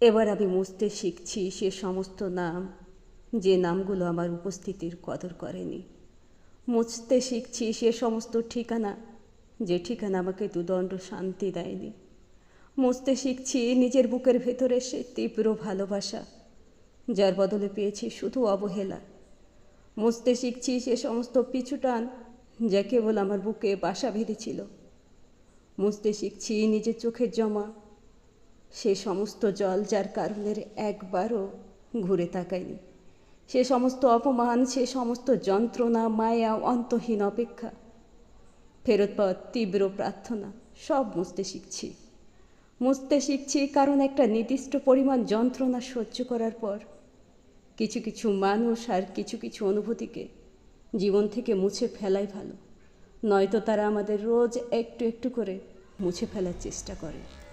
এবার আমি মুছতে শিখছি সে সমস্ত নাম, যে নামগুলো আমার উপস্থিতির কদর করেনি। মুছতে শিখছি সে সমস্ত ঠিকানা, যে ঠিকানা আমাকে দুদণ্ড শান্তি দেয়নি। মুছতে শিখছি নিজের বুকের ভেতরে সে তীব্র ভালোবাসা, যার বদলে পেয়েছি শুধু অবহেলা। মুছতে শিখছি সে সমস্ত পিছুটান যা কেবল আমার বুকে বাসা বেঁধেছিল। মুছতে শিখছি নিজের চোখের জমা সে সমস্ত জল যার কারণের একবারও ঘুরে তাকায়নি। সে সমস্ত অপমান, সে সমস্ত যন্ত্রণা, মায়া, অন্তহীন অপেক্ষা, ফেরত পাওয়ার তীব্র প্রার্থনা, সব মুছতে শিখছি। মুছতে শিখছি কারণ একটা নির্দিষ্ট পরিমাণ যন্ত্রণা সহ্য করার পর কিছু কিছু মানুষ আর কিছু কিছু অনুভূতিকে জীবন থেকে মুছে ফেলাই ভালো। নয়তো তারা আমাদের রোজ একটু একটু করে মুছে ফেলার চেষ্টা করে।